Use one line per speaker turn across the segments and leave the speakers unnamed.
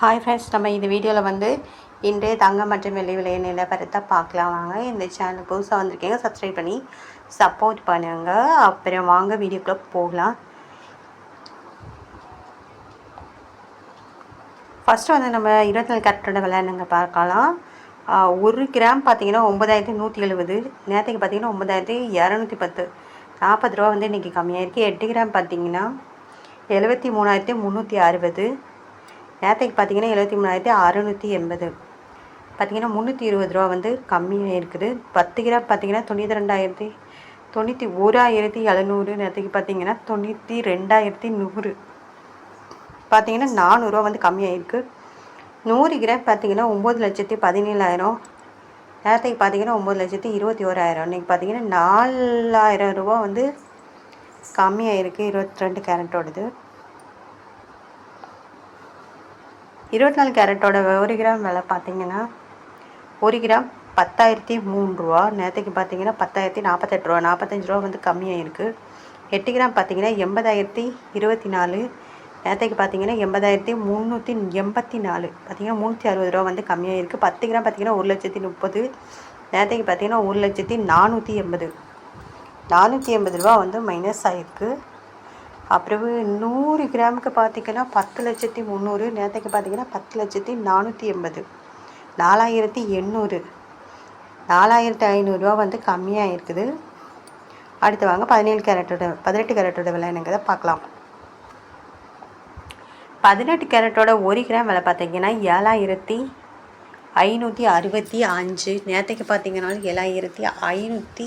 Hi friends நம்ம இந்த வீடியோவில் வந்து இன்றைய தங்கம் மற்றும் வெள்ளி விலை நிலவரத்தை பார்க்கலாம் வாங்க. இந்த சேனல் புதுசாக வந்திருக்கீங்க சப்ஸ்கிரைப் பண்ணி சப்போர்ட் பண்ணுங்க. அப்புறம் வாங்க வீடியோக்குள்ளே போகலாம். ஃபஸ்ட்டு வந்து நம்ம இருபத்தி நாலு கரெக்டோட விலை நாங்கள் பார்க்கலாம். ஒரு கிராம் பார்த்தீங்கன்னா ஒம்பதாயிரத்தி நூற்றி எழுபது நேரத்துக்கு பார்த்தீங்கன்னா ஒம்பதாயிரத்தி இரநூத்தி பத்து. நாற்பது ரூபா வந்து இன்றைக்கி கம்மியாயிருக்கு. எட்டு கிராம் பார்த்தீங்கன்னா எழுபத்தி மூணாயிரத்தி முந்நூற்றி அறுபது. நேற்றுக்கு பார்த்தீங்கன்னா எழுபத்தி மூணாயிரத்தி அறுநூற்றி எண்பது. பார்த்தீங்கன்னா முந்நூற்றி இருபது ரூபா வந்து கம்மியாக இருக்குது. பத்து கிராம் பார்த்தீங்கன்னா தொண்ணூற்றி ரெண்டாயிரத்தி தொண்ணூற்றி ஓராயிரத்தி எழுநூறு. நேற்றுக்கு பார்த்தீங்கன்னா தொண்ணூற்றி ரெண்டாயிரத்தி நூறு. பார்த்தீங்கன்னா நானூறுரூவா வந்து கம்மியாயிருக்கு நூறு கிராம் பார்த்தீங்கன்னா ஒம்பது லட்சத்தி பதினேழாயிரம். நேரத்துக்கு பார்த்தீங்கன்னா ஒம்பது லட்சத்தி இருபத்தி ஓராயிரம். இன்றைக்கி பார்த்தீங்கன்னா நாலாயிரம் ரூபா வந்து கம்மியாயிருக்கு இருபத்தி ரெண்டு கேரட்டோடது. இருபத்தி நாலு கேரட்டோட ஒரு கிராம் விலை பார்த்தீங்கன்னா ஒரு கிராம் பத்தாயிரத்தி மூணு ரூபா நேற்றுக்கு பார்த்தீங்கன்னா பத்தாயிரத்தி நாற்பத்தெட்டு ரூபா நாற்பத்தஞ்சு ரூபா வந்து கம்மியாயிருக்கு. எட்டு கிராம் பார்த்தீங்கன்னா எண்பதாயிரத்தி இருபத்தி நாலு. நேற்றுக்கு பார்த்தீங்கன்னா எண்பதாயிரத்தி முந்நூற்றி எண்பத்தி நாலு. பார்த்தீங்கன்னா முந்நூற்றி அறுபது ரூபா வந்து கம்மியாக இருக்குது பத்து கிராம் பார்த்தீங்கன்னா ஒரு லட்சத்தி முப்பது. நேற்றுக்கு பார்த்தீங்கன்னா ஒரு லட்சத்தி நானூற்றி எண்பது. நானூற்றி எண்பது ரூபா வந்து மைனஸ் ஆகிருக்கு அப்புறவு நூறு கிராமுக்கு பார்த்திங்கன்னா பத்து லட்சத்தி முந்நூறு நேற்றுக்கு பார்த்தீங்கன்னா பத்து லட்சத்தி நானூற்றி எண்பது. நாலாயிரத்தி எண்ணூறு. நாலாயிரத்தி ஐநூறுரூவா வந்து கம்மியாக இருக்குது அடுத்து வாங்க பதினேழு கேரட்டோட பதினெட்டு கேரட்டோட விலை என்னங்கிறத பார்க்கலாம். பதினெட்டு கேரட்டோட ஒரு கிராம் விலை பார்த்திங்கன்னா ஏழாயிரத்தி ஐநூற்றி அறுபத்தி அஞ்சு. நேற்றுக்கு பார்த்திங்கனாலும் ஏழாயிரத்தி ஐநூற்றி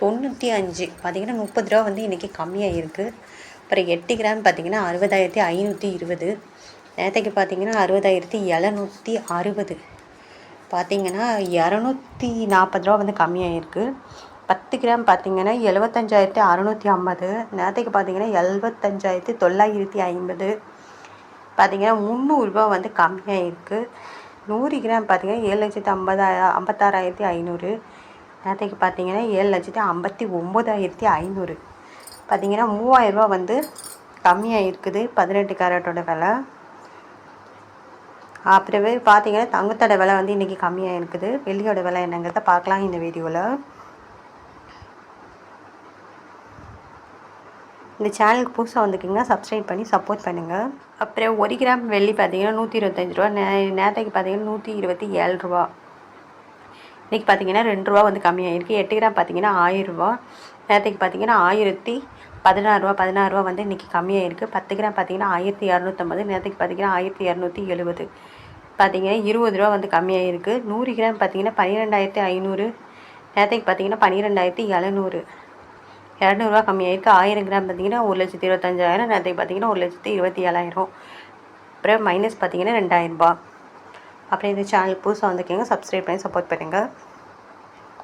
தொண்ணூற்றி அஞ்சு. பார்த்தீங்கன்னா முப்பது ரூபா வந்து இன்றைக்கி கம்மியாக இருக்குது அப்புறம் எட்டு கிராம் பார்த்தீங்கன்னா அறுபதாயிரத்தி ஐநூற்றி இருபது. நேற்றுக்கு பார்த்தீங்கன்னா அறுபதாயிரத்தி எழுநூற்றி அறுபது. பார்த்தீங்கன்னா இரநூத்தி நாற்பது ரூபா வந்து கம்மியாகிருக்கு பத்து கிராம் பார்த்தீங்கன்னா எழுபத்தஞ்சாயிரத்தி அறநூற்றி ஐம்பது. நேற்றுக்கு பார்த்தீங்கன்னா எழுபத்தஞ்சாயிரத்தி தொள்ளாயிரத்தி ஐம்பது. பார்த்தீங்கன்னா முந்நூறுரூபா வந்து கம்மியாக இருக்குது நூறு கிராம் பார்த்தீங்கன்னா ஏழு லட்சத்தி ஐம்பதாயிரம் ஐம்பத்தாறாயிரத்தி ஐநூறு. நேற்றுக்கு பார்த்தீங்கன்னா ஏழு லட்சத்தி ஐம்பத்தி ஒம்பதாயிரத்தி ஐநூறு. பார்த்திங்கன்னா மூவாயிரரூபா வந்து கம்மியாக இருக்குது. பதினெட்டு கேரட்டோட விலை. அப்புறமே பார்த்தீங்கன்னா தங்கத்தோட விலை வந்து இன்றைக்கி கம்மியாக இருக்குது. வெள்ளியோட விலை என்னங்கிறத பார்க்கலாம் இந்த வீடியோவில் இந்த சேனலுக்கு புதுசாக வந்துக்கிங்கன்னா சப்ஸ்கிரைப் பண்ணி சப்போர்ட் பண்ணுங்கள் அப்புறம் ஒரு கிராம் வெள்ளி பார்த்தீங்கன்னா நூற்றி இருபத்தஞ்சி ரூபா. நே நேற்றுக்கு பார்த்தீங்கன்னா நூற்றி இருபத்தி ஏழு ரூபா. இன்றைக்கி பார்த்தீங்கன்னா ரெண்டு ரூபா வந்து கம்மியாகிருக்கு எட்டு கிராம் பார்த்தீங்கன்னா ஆயிரரூபா நேற்றுக்கு பார்த்தீங்கன்னா ஆயிரத்தி பதினாறுரூவா பதினாறுரூவா வந்து இன்றைக்கி கம்மியாகிருக்கு பத்து கிராம் பார்த்தீங்கன்னா ஆயிரத்தி இரநூத்தம்பது நேற்றுக்கு பார்த்தீங்கன்னா ஆயிரத்தி இரநூத்தி எழுபது பார்த்தீங்கன்னா இருபது ரூபா வந்து கம்மியாகிருக்கு நூறு கிராம் பார்த்தீங்கன்னா பன்னிரெண்டாயிரத்தி ஐநூறு நேற்றுக்கு பார்த்தீங்கன்னா பன்னிரெண்டாயிரத்தி எழுநூறு. இரநூறுவா கம்மியாயிருக்கு. ஆயிரம் கிராம் பார்த்தீங்கன்னா ஒரு லட்சத்தி இருபத்தஞ்சாயிரம் நேற்றுக்கு பார்த்தீங்கன்னா ஒரு லட்சத்தி இருபத்தி ஏழாயிரம். அப்புறம் மைனஸ் பார்த்தீங்கன்னா ரெண்டாயிரரூபா அப்புறம் இந்த சேனல் புதுசாக வந்திருக்கீங்க சப்ஸ்கிரைப் பண்ணி சப்போர்ட் பண்ணுங்கள்